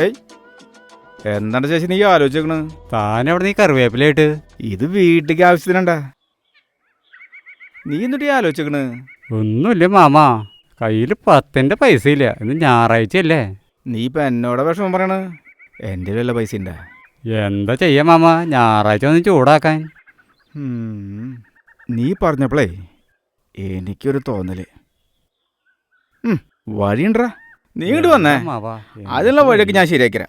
ഏയ് എന്താണ് ചേച്ചി നീ ആലോചിക്കണ് എവിടെ നീ കറിവേപ്പിലായിട്ട്? ഇത് വീട്ടിലേക്ക് ആവശ്യത്തിനുണ്ടാ? നീ എന്നിട്ട് ആലോചിക്കണ് ഒന്നുമില്ല മാമ. കയ്യിൽ പത്തിന്റെ പൈസ ഇല്ല ഇന്ന് ഞായറാഴ്ച അല്ലേ നീ ഇപ്പൊ എന്നോട് വിഷമം പറയണ്? എന്റെ വല്ല പൈസ ഉണ്ടാ എന്താ ചെയ്യാ മാമ? ഞായറാഴ്ച ഒന്ന് ചൂടാക്കാൻ. നീ പറഞ്ഞപ്പോളേ എനിക്കൊരു തോന്നൽ. വഴിയുണ്ടാ നീ ഇങ്ങോട്ട് വന്നേ അതിനുള്ള വഴിയൊക്കെ ഞാൻ ശരിയാക്കിരാ.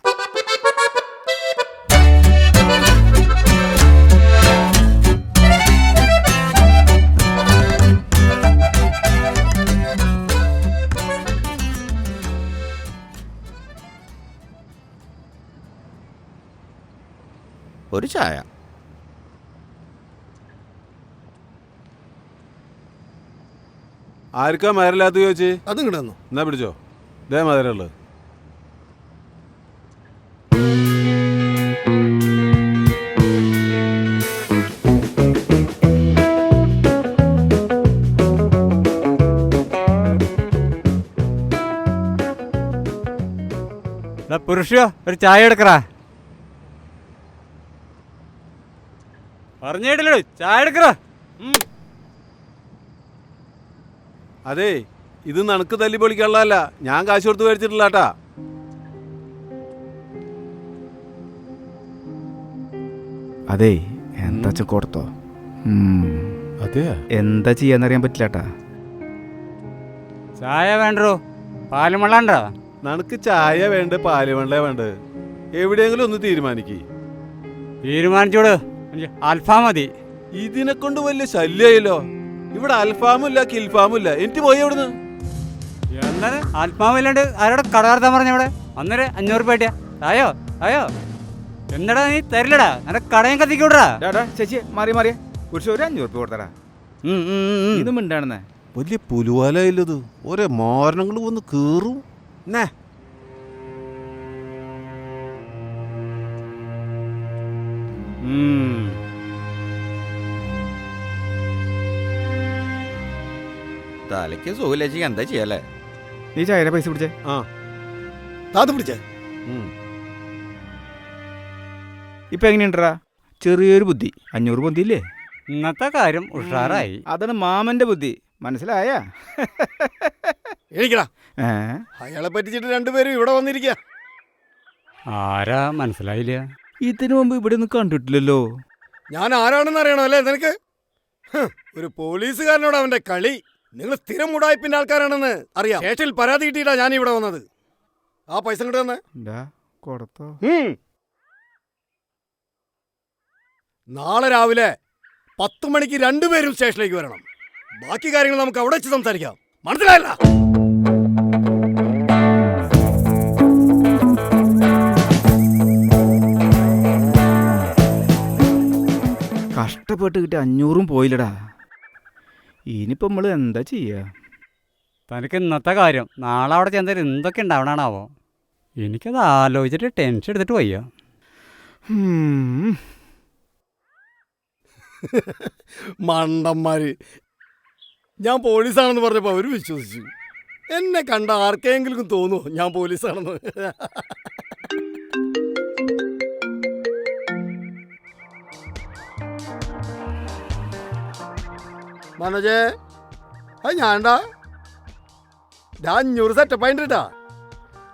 ഒരു ചായ. ആർക്കാ മരല്ലാത്ത ചോദിച്ചു? അതും കിടന്നു എന്നാ പിടിച്ചോ? ഇതേ മധുരമുള്ളത്. പുരുഷോ ഒരു ചായ എടുക്കറാ പറഞ്ഞിട്ടില്ലടോ ചായ എടുക്കറാ. അതേ ഇത് നണക്ക് തല്ലി പൊളിക്കാനുള്ളതല്ല ഞാൻ കാശ് കൊടുത്ത് മേടിച്ചിട്ടില്ല കേട്ടാ അതേ എന്താ വെച്ചാ കൊടുത്തോ. അതെ എന്താ ചെയ്യാന്നറിയാൻ പറ്റില്ലാട്ടാ. ചായ വേണ്ടോ പാലും വെള്ളം ഉണ്ടോ നണക്ക് ചായ വേണ്ട പാൽ വേണ്ടേ വേണ്ട? എവിടെയെങ്കിലും ഒന്ന് തീരുമാനിക്കി. തീരുമാനിച്ചോട്. എനിക്ക് അൽഫാം മതി. ഇതിനെ കൊണ്ട് വലിയ ശല്യമായല്ലോ ഇവിടെ അൽഫാമും ഇല്ല കിൽഫാമും ഇല്ല. എനിക്ക് പോയി എവിടുന്ന്? എന്താണ് ആത്മാവില്ലാണ്ട് ആരോടെ കടകാർത്താൻ പറഞ്ഞവിടെ പറഞ്ഞ ഇവിടെ? അന്നേരം അഞ്ഞൂറ് രൂപ ആയിട്ടാ ആയോ ആയോ എന്നടാ നീ തരില്ലടാ? എന്റെ കടയും കത്തിക്കൂടാ. ചേച്ചി മാറി മാറി. കുറിച്ച് ഒരു അഞ്ഞൂറ് രൂപ കൊടുത്തടാ. ഇതും മിണ്ടാണെന്നേ. വലിയ പുലുവാലയില്ലത് ഒരേ മാരണങ്ങൾ വന്ന് കേറും. നേ തലയ്ക്ക് സുഖലേച്ചി എന്താ ചെയ്യല്ലേ നീ ചായ പൈസ പിടിച്ചേ. ആ. താത്ത് പിടിച്ചേ. ഇപ്പൊ എങ്ങനെയുണ്ടടാ? ചെറിയൊരു ബുദ്ധി. അഞ്ഞൂറ് ബുദ്ധി ഇല്ലേ ഇന്നത്തെ കാര്യം ഉഷാറായി. അതാണ് മാമന്റെ ബുദ്ധി. മനസ്സിലായ? എണീക്കടാ. ഏ? അയാളെ പറ്റിച്ചിട്ട് രണ്ടുപേരും ഇവിടെ വന്നിരിക്കുക ആരാ? മനസ്സിലായില്ല. ഇതിനു മുമ്പ് ഇവിടെ ഒന്നും കണ്ടിട്ടില്ലല്ലോ. ഞാൻ ആരാണെന്ന് അറിയണോ അല്ലേ നിനക്ക്? ഒരു പോലീസുകാരനോട് അവന്റെ കളി. നിങ്ങൾ സ്ഥിരം മുടായ്പിന്റെ ആൾക്കാരാണെന്ന് അറിയാം. സ്റ്റേഷനിൽ പരാതി കിട്ടിയിട്ടാ ഞാൻ ഇവിടെ വന്നത്. ആ പൈസ ഇങ്ങോട്ട് തന്നെ. എന്താ കൊടുത്തോ. നാളെ രാവിലെ പത്ത് മണിക്ക് രണ്ടുപേരും സ്റ്റേഷനിലേക്ക് വരണം. ബാക്കി കാര്യങ്ങൾ നമുക്ക് അവിടെ വെച്ച് സംസാരിക്കാം. മനസ്സിലായില്ല? കഷ്ടപ്പെട്ട് കിട്ടിയ അഞ്ഞൂറും പോയില്ലടാ. ഇനിയിപ്പോ നമ്മൾ എന്താ ചെയ്യുക തനിക്ക് ഇന്നത്തെ കാര്യം. നാളെ അവിടെ ചെന്നാൽ എന്തൊക്കെ ഉണ്ടാവണാണാവോ? എനിക്കത് ആലോചിച്ചിട്ട് ടെൻഷൻ എടുത്തിട്ട് വയ്യ മണ്ടന്മാര്. ഞാൻ പോലീസാണെന്ന് പറഞ്ഞപ്പോൾ അവർ വിശ്വസിച്ചു. എന്നെ കണ്ട ആർക്കെങ്കിലും തോന്നുമോ ഞാൻ പോലീസാണെന്ന്? മനോജേ അത് ഞാണ്ടാ ഞാൻ അഞ്ഞൂറ് സെറ്റപ്പ്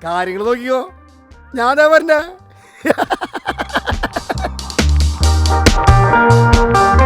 കാര്യങ്ങൾ നോക്കിക്കോ. ഞാനാ വരണ്ടേ?